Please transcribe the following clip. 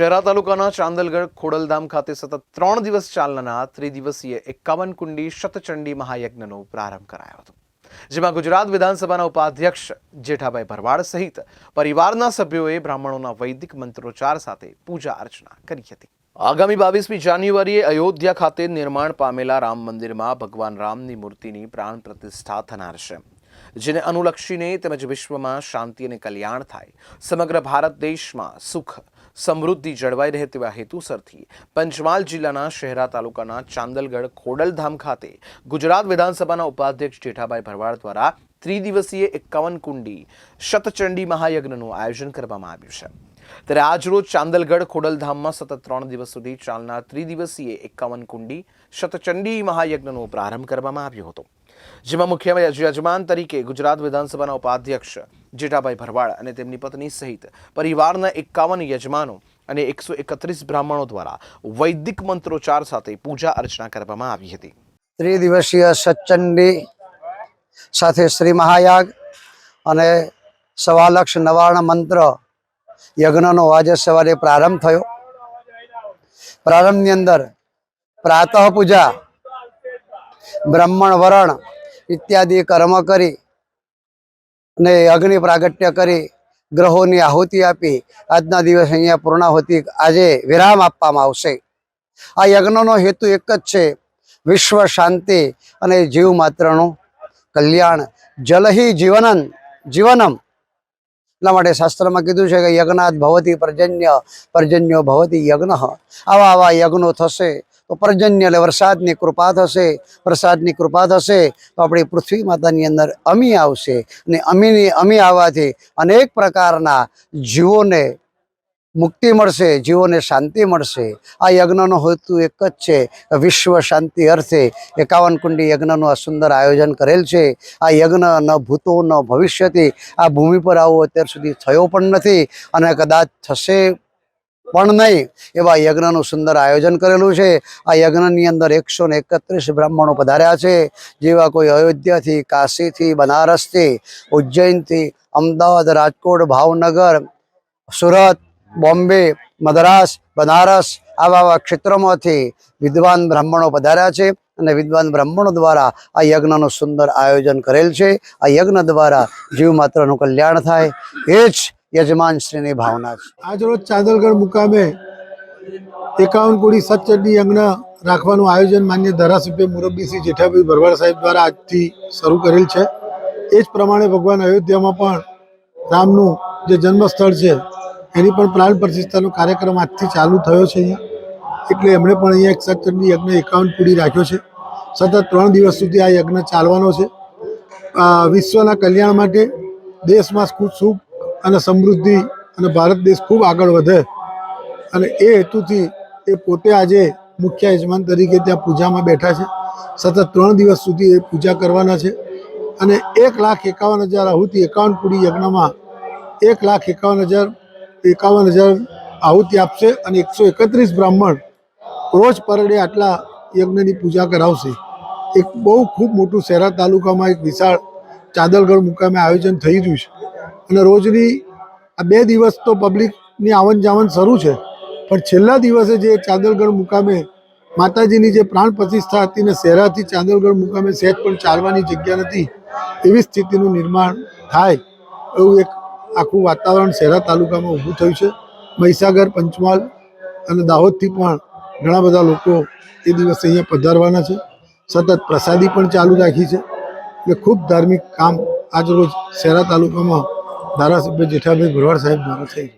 શહેરા તાલુકાના ચાંદલગઢ ખોડલધામ ખાતે સતત ત્રણ દિવસ ચાલનારા ત્રિદિવસીય એકાવન કુંડી શતચંડી મહાયજ્ઞનો પ્રારંભ કરાયો હતો, જેમાં ગુજરાત વિધાનસભાના ઉપાધ્યક્ષ જેઠાભાઈ ભરવાડ સહિત પરિવારના સભ્યોએ બ્રાહ્મણોના વૈદિક મંત્રોચ્ચાર સાથે પૂજા અર્ચના કરી હતી. આગામી બાવીસમી જાન્યુઆરીએ અયોધ્યા ખાતે નિર્માણ પામેલા રામ મંદિરમાં ભગવાન રામની મૂર્તિની પ્રાણ પ્રતિષ્ઠા થનાર છે, જેને અનુલક્ષીને તેમજ વિશ્વમાં શાંતિ અને કલ્યાણ થાય, સમગ્ર ભારત દેશમાં સુખ સમૃદ્ધિ જળવાઈ રહે તેવા હેતુસરથી પંચમહાલ જિલ્લાના શહેરા તાલુકાના ચાંદલગઢ ખોડલધામ ખાતે ગુજરાત વિધાનસભાના ઉપાધ્યક્ષ જેઠાભાઈ ભરવાડ દ્વારા ત્રિદિવસીય એકાવન કુંડી શતચંડી મહાયજ્ઞનું આયોજન કરવામાં આવ્યું છે. ત્યારે આજરોજ ચાંદલગઢ ખોડલધામમાં સતત ત્રણ દિવસ સુધી ચાલનાર ત્રિદિવસીય એકાવન કુંડી શતચંડી મહાયજ્ઞનો પ્રારંભ કરવામાં આવ્યો હતો. જેમાં મુખ્ય યજમાન તરીકે ગુજરાત વિધાનસભાના ઉપાધ્યક્ષ જેઠાભાઈ ભરવાડ અને તેમની પત્ની સહિત પરિવારના એકાવન યજમાનો અને એકસો એકત્રીસ બ્રાહ્મણો દ્વારા વૈદિક મંત્રોચ્ચાર સાથે પૂજા અર્ચના કરવામાં આવી હતી. ત્રિદિવસીય સચ્ચંડી સાથે શ્રી મહાયાગ અને સવાલક્ષ નવાર્ણ મંત્ર યજ્ઞનો આજે સવારે પ્રારંભ થયો. પ્રારંભની અંદર પ્રાતઃ પૂજા બ્રાહ્મણ વરણ ઇત્યાદિ કર્મ કરી અને અગ્નિ પ્રાગટ્ય કરી, ગ્રહોની આહુતિ આપી. આજના દિવસે અહીંયા પૂર્ણાહુતિ આજે વિરામ આપવામાં આવશે. આ યજ્ઞનો હેતુ એક જ છે, વિશ્વ શાંતિ અને જીવ માત્રનું કલ્યાણ. જલહી જીવનન, જીવનમ. એટલા માટે શાસ્ત્રમાં કીધું છે કે યજ્ઞાત ભવતી પર્જન્ય, પર્જન્યો ભવતી યજ્ઞ. આવા આવા યજ્ઞો થશે. તો પર્જન્ય એટલે વરસાદની કૃપા થશે, વરસાદની કૃપા થશે, તો આપણી પૃથ્વી માતાની અંદર અમી આવશે અને અમીની, અમી આવવાથી અનેક પ્રકારના જીવોને મુક્તિ મળશે, જીવોને શાંતિ મળશે. આ યજ્ઞનો હેતુ એક જ છે, વિશ્વ શાંતિ અર્થે. એકાવન કુંડી યજ્ઞનું આ સુંદર આયોજન કરેલ છે. આ યજ્ઞ ન ભૂતો, ન ભવિષ્યથી આ ભૂમિ પર આવો અત્યાર સુધી થયો પણ નથી અને કદાચ થશે પણ નહીં, એવા યજ્ઞનું સુંદર આયોજન કરેલું છે. આ યજ્ઞની અંદર એકસો ને એકત્રીસ બ્રાહ્મણો પધાર્યા છે. જેવા કોઈ અયોધ્યાથી, કાશીથી, બનારસથી, ઉજ્જૈનથી, અમદાવાદ, રાજકોટ, ભાવનગર, સુરત, બોમ્બે, મદ્રાસ, બનારસ આવા આવા ક્ષેત્રોમાંથી વિદ્વાન બ્રાહ્મણો પધાર્યા છે અને વિદ્વાન બ્રાહ્મણો દ્વારા આ યજ્ઞનું સુંદર આયોજન કરેલ છે. આ યજ્ઞ દ્વારા જીવ માત્રનું કલ્યાણ થાય. એ જ યજમાન શ્રીની ભાવના છે. આજરોજ ચાંદલગઢ મુકામે એકાવન કોડી સચની યજ્ઞ રાખવાનું આયોજન માન્ય ધારાસભ્ય મુરબ્બીસિંહ જેઠાભાઈ ભરવાડ સાહેબ દ્વારા આજથી શરૂ કરેલ છે. એ જ પ્રમાણે ભગવાન અયોધ્યામાં પણ રામનું જે જન્મસ્થળ છે, એની પણ પ્રાણ પ્રતિષ્ઠાનો કાર્યક્રમ આજથી ચાલુ થયો છે અહીંયા. એટલે એમણે પણ અહીંયા એક સચની યજ્ઞ એકાવન કોડી રાખ્યો છે. સતત ત્રણ દિવસ સુધી આ યજ્ઞ ચાલવાનો છે. વિશ્વના કલ્યાણ માટે દેશમાં સુખ અને સમૃદ્ધિ અને ભારત દેશ ખૂબ આગળ વધે. અને એ હેતુથી એ પોતે આજે મુખ્ય યજમાન તરીકે ત્યાં પૂજામાં બેઠા છે. સતત ત્રણ દિવસ સુધી એ પૂજા કરવાના છે. અને એક લાખ એકાવન હજાર આહુતિ એકાવન કુડી યજ્ઞમાં એક લાખ એકાવન હજાર એકાવન હજાર આહુતિ આપશે અને એકસો એકત્રીસ બ્રાહ્મણ રોજ પરડે આટલા યજ્ઞની પૂજા કરાવશે. એક બહુ ખૂબ મોટું શહેરા તાલુકામાં એક વિશાળ ચાદલગઢ મુકામે આયોજન થઈ રહ્યું છે. અને રોજની આ બે દિવસ તો પબ્લિકની આવન જાવન શરૂ છે. પણ છેલ્લા દિવસે જે ચાંદલગઢ મુકામે માતાજીની જે પ્રાણ પ્રતિષ્ઠા હતી ને શહેરાથી ચાંદલગઢ મુકામે સહેજ પણ ચાલવાની જગ્યા નથી, એવી સ્થિતિનું નિર્માણ થાય એવું એક આખું વાતાવરણ શહેરા તાલુકામાં ઊભું થયું છે. મહીસાગર, પંચમહાલ અને દાહોદથી પણ ઘણા બધા લોકો એ દિવસે અહીંયા પધારવાના છે. સતત પ્રસાદી પણ ચાલુ રાખી છે. એટલે ખૂબ ધાર્મિક કામ આજરોજ શહેરા તાલુકામાં ધારાસભ્ય જેઠાભાઈ ભરવાડ સાહેબ દ્વારા થઈ